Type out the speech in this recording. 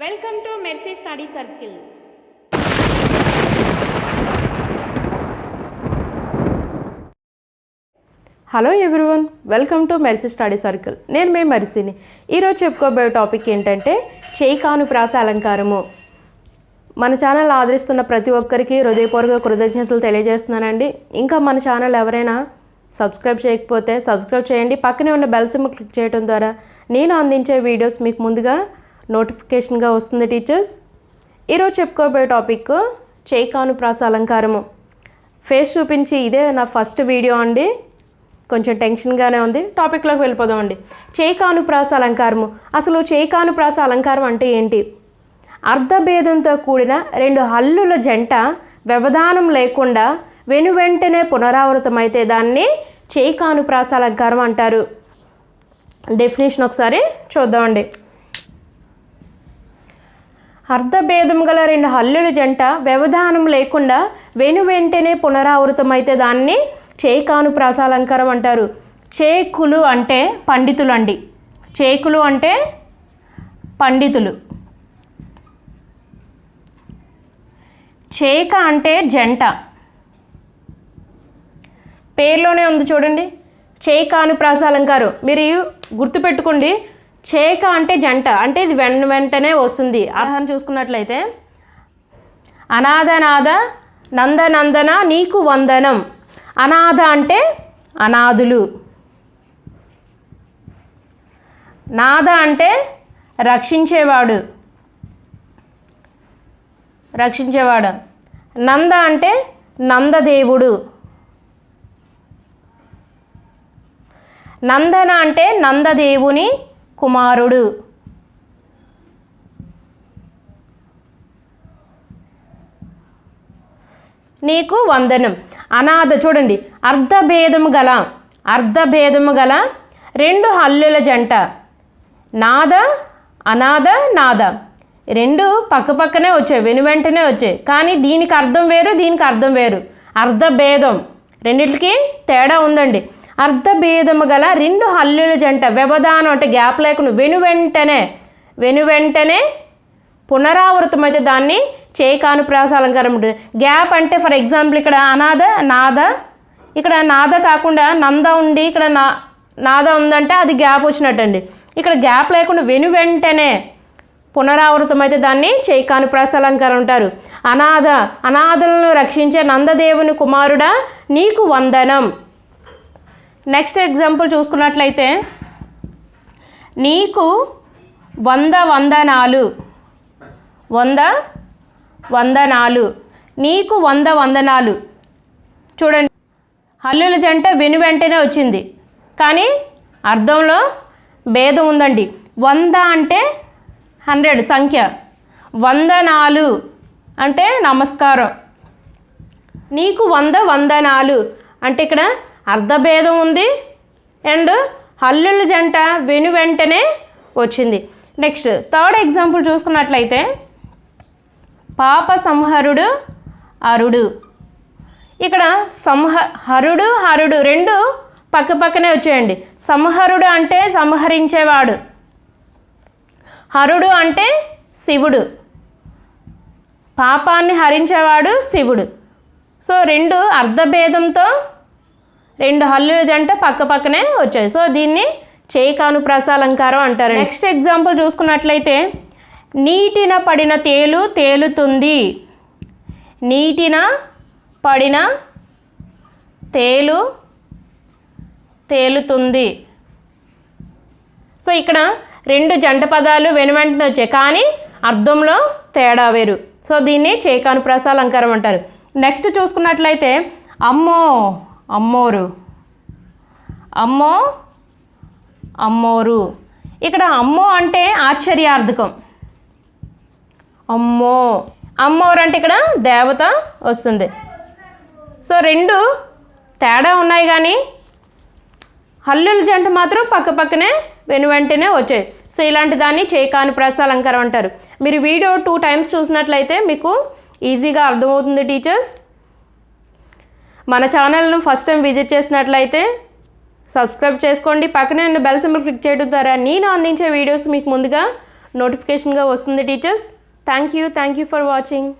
Welcome to Mercy study circle. Hello everyone welcome to Mercy study circle నేను మీ మెర్సీని. ఈరోజు చెప్పుకోబోయే టాపిక్ ఏంటంటే చేయి కాను ప్రాస అలంకారము. మన ఛానల్ ఆదరిస్తున్న ప్రతి ఒక్కరికి హృదయపూర్వక కృతజ్ఞతలు తెలియజేస్తున్నానండి. ఇంకా మన ఛానల్ ఎవరైనా సబ్స్క్రైబ్ చేయకపోతే సబ్స్క్రైబ్ చేయండి. పక్కనే ఉన్న బెల్ సిమ్ క్లిక్ చేయడం ద్వారా నేను అందించే వీడియోస్ మీకు ముందుగా నోటిఫికేషన్గా వస్తుంది టీచర్స్. ఈరోజు చెప్పుకోబోయే టాపిక్ చేయికానుప్రాస ప్రాస అలంకారము. ఫేస్ చూపించి ఇదే నా ఫస్ట్ వీడియో అండి. కొంచెం టెన్షన్గానే ఉంది. టాపిక్లోకి వెళ్ళిపోదాం అండి. చేకాను ప్రాస అలంకారము. అసలు చేకాను ప్రాస అలంకారం అంటే ఏంటి? అర్ధభేదంతో కూడిన రెండు హల్లుల జంట వ్యవధానం లేకుండా వెను వెంటనే పునరావృతమైతే దాన్ని చేకాను ప్రాస అలంకారం అంటారు. డెఫినేషన్ ఒకసారి చూద్దామండి అర్ధభేదం గల రెండు హల్లుల జంట వ్యవధానం లేకుండా వెను వెంటనే పునరావృతమైతే దాన్ని చేకాను ప్రాసాలంకారం అంటారు. చేకులు అంటే పండితులు అండి చేకులు అంటే పండితులు. చేక అంటే జంట. పేర్లోనే ఉంది చూడండి. చేకాను ప్రాసాలంకారు. మీరు గుర్తుపెట్టుకోండి. చేక అంటే జంట అంటే ఇది వెన్ వెంటనే వస్తుంది. ఆహారం చూసుకున్నట్లయితే అనాథనాథ నందనందన నీకు వందనం. అనాథ అంటే అనాథులు. నాథ అంటే రక్షించేవాడు. రక్షించేవాడు. నంద అంటే నందదేవుడు. నందన అంటే నందదేవుని కుమారుడు. నీకు వందనం. అనాథ చూడండి. అర్ధభేదము గల అర్ధభేదము గల రెండు హల్లుల జంట. నాద అనాథ నాద. రెండు పక్క పక్కనే వచ్చాయి వెను వెంటనే వచ్చాయి. కానీ దీనికి అర్థం వేరు దీనికి అర్థం వేరు. అర్ధభేదం. రెండిటికి తేడా ఉందండి. అర్ధభేదము గల రెండు హల్లుల జంట వ్యవధానం అంటే గ్యాప్ లేకుండా వెను వెంటనే వెను వెంటనే పునరావృతమైతే దాన్ని చేయకాను ప్రాసాలంకారం ఉంటుంది. గ్యాప్ అంటే ఫర్ ఎగ్జాంపుల్ ఇక్కడ అనాథ నాద ఇక్కడ నాద కాకుండా నంద ఉండి ఇక్కడ నా నాద ఉందంటే అది గ్యాప్ వచ్చినట్టండి. ఇక్కడ గ్యాప్ లేకుండా వెను వెంటనే పునరావృతమైతే దాన్ని చేకాను ప్రాస అంటారు. అనాథ అనాథలను రక్షించే నందదేవుని కుమారుడా నీకు వందనం. నెక్స్ట్ ఎగ్జాంపుల్ చూసుకున్నట్లయితే నీకు వంద వందనాలు వంద వందనాలు నీకు వంద వందనాలు చూడండి. హల్లుల జంట వెను వెంటనే వచ్చింది. కానీ అర్థంలో భేదం ఉందండి. వంద అంటే హండ్రెడ్ సంఖ్య. వందనాలు అంటే నమస్కారం. నీకు వంద వందనాలు అంటే ఇక్కడ అర్ధభేదం ఉంది. అండ్ హల్లుల జంట వెను వెంటనే వచ్చింది. నెక్స్ట్ థర్డ్ ఎగ్జాంపుల్ చూసుకున్నట్లయితే పాప సంహరుడు అరుడు. ఇక్కడ సంహ హరుడు హరుడు రెండు పక్క పక్కనే వచ్చేయండి. సంహరుడు అంటే సంహరించేవాడు. హరుడు అంటే శివుడు. పాపాన్ని హరించేవాడు శివుడు. సో రెండు అర్ధభేదంతో రెండు హల్లుల జంట పక్క పక్కనే వచ్చాయి. సో దీన్ని చేకాను ప్రసాలంకారం అంటారు నెక్స్ట్ ఎగ్జాంపుల్ చూసుకున్నట్లయితే నీటిన పడిన తేలు తేలుతుంది. నీటిన పడిన తేలు తేలుతుంది. సో ఇక్కడ రెండు జంట పదాలు వెనువెంటనే వచ్చాయి కానీ అర్థంలో తేడా వేరు. సో దీన్ని చేకాను ప్రసాలంకారం అంటారు. నెక్స్ట్ చూసుకున్నట్లయితే అమ్మో! అమ్మోరు. అమ్మో అమ్మోరు. ఇక్కడ అమ్మో అంటే ఆశ్చర్యార్థకం. అమ్మో. అమ్మోరు అంటే ఇక్కడ దేవత వస్తుంది. సో రెండు తేడా ఉన్నాయి కానీ హల్లుల జంట మాత్రం పక్క పక్కనే వెను వెంటనే వచ్చాయి. సో ఇలాంటి దాన్ని చేకాని ప్రసాలంకారం అంటారు. మీరు వీడియో టూ టైమ్స్ చూసినట్లయితే మీకు ఈజీగా అర్థమవుతుంది టీచర్స్. మన ఛానల్ను ఫస్ట్ టైం విజిట్ చేసినట్లయితే సబ్స్క్రైబ్ చేసుకోండి. పక్కనే ఉన్న బెల్ సింబల్ క్లిక్ చేయడం ద్వారా నేను అందించే వీడియోస్ మీకు ముందుగా నోటిఫికేషన్గా వస్తుంది teachers. Thank you. Thank you for watching.